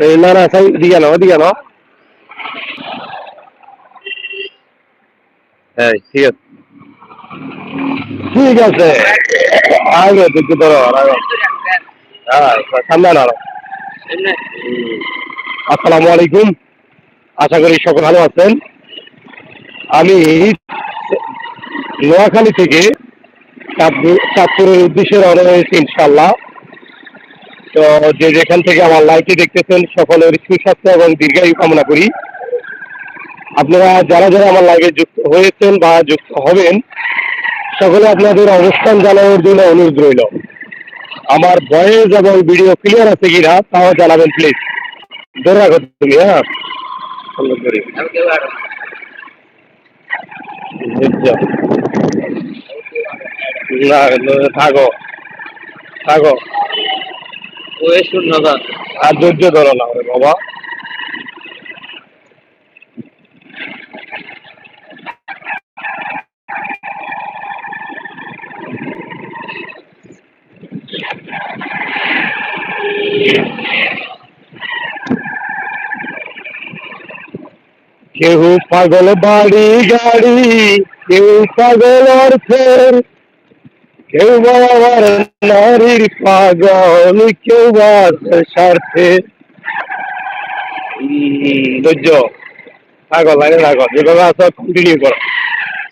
না না দিকে নাও দিকে নাও। হ্যাঁ ঠিক আছে। ঠিক আছে। হ্যাঁ সামনে না আসসালামু আলাইকুম। আশা করি সকল ভালো আছেন। আমি নোয়াখালী থেকে চাঁদপুর- চাঁদপুরের উদ্দেশ্যে রওনা হয়েছি ইনশাল্লাহ তো যে যেখান থেকে আমার লাইভটি দেখতেছেন, সকলের সুস্বাস্থ্য এবং দীর্ঘায়ু কামনা করি। আপনারা যারা যারা আমার লাইভে যুক্ত হয়েছেন বা যুক্ত হবেন, সকলে আপনাদের অবস্থান জানানোর জন্য অনুরোধ রইল। আমার ভয়েস এবং ভিডিও ক্লিয়ার আছে কিনা, তাও জানাবেন প্লিজ ধরে রাখো তুমি হ্যাঁ? না, থাকো। থাকো। আর ধৈর্য ধরো না বাবা। কেউ পাগল বাড়ি গাড়ি কেউ পাগল অর্থের কেউ বা নারীর পাগল কেউ স্বার্থে ধৈর্য থাকো লাইনে থাকো যেভাবে আসো কন্টিনিউ করো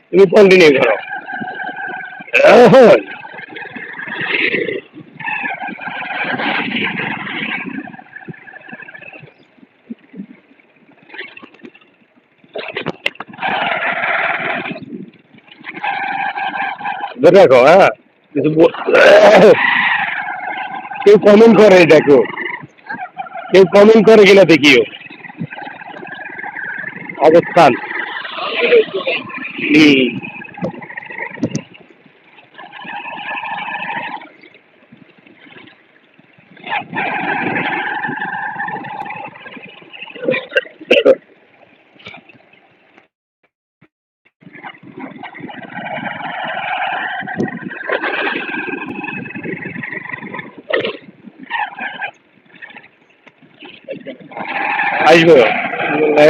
তুমি কন্টিনিউ করো রাখো হ্যাঁ কেউ কমেন্ট করে দেখো। কেউ কমেন্ট করে কিনা দেখিও। অবস্থান। হুম।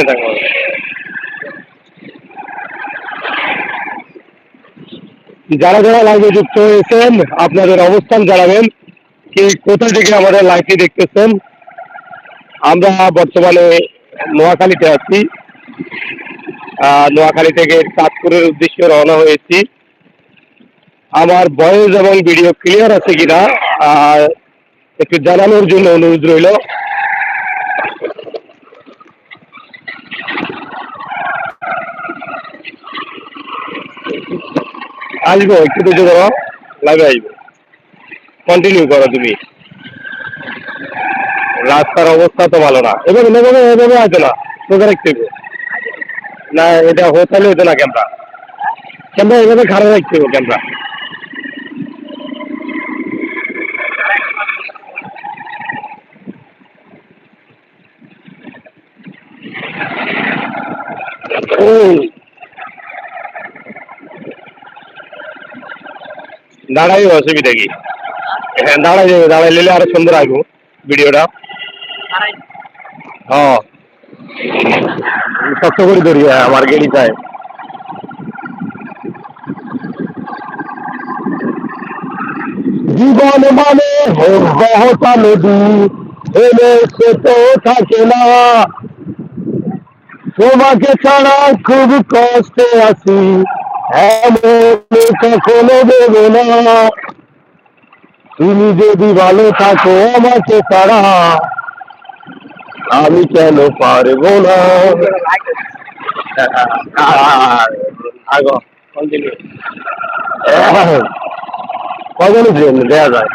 থাকো। যারা যারা লাইভে যুক্ত হয়েছেন, আপনাদের অবস্থান জানাবেন কি কোথা থেকে আমাদের লাইভটি দেখতেছেন। আমরা বর্তমানে নোয়াখালীতে আছি। নোয়াখালী থেকে চাঁদপুরের উদ্দেশ্যে রওনা হয়েছি। আমার ভয়েস এবং ভিডিও ক্লিয়ার আছে কিনা একটু জানানোর জন্য অনুরোধ রইল। আসব, একটু দেখে ধরো লাইভে আসব কন্টিনিউ করো তুমি। রাস্তার অবস্থা তো ভালো না। এভাবে এভাবে এভাবে আছে না। রাখতে হবে না, এটা হোটেলে হতো না ক্যামেরা ক্যামেরা এভাবে খারাপ রাখতে হবে ক্যামেরা ও। দাঁড়াই অসুবিধা কি? হ্যাঁ দাঁড়াই যাবে দাঁড়াই নিলে আরও সুন্দর আসব ভিডিওটা। হ্যাঁ। শক্ত করে ধরি হ্যাঁ, আমার গেড়িটায় জীবন মানে বহতা নদী এলে সে তো থাকে না। তোমাকে ছাড়া খুব কষ্টে আছি। কখনো দেবে না তুমি যদি ভালো থাকো আমাকে তারা আমি কেন পারব না কজন দেওয়া যায়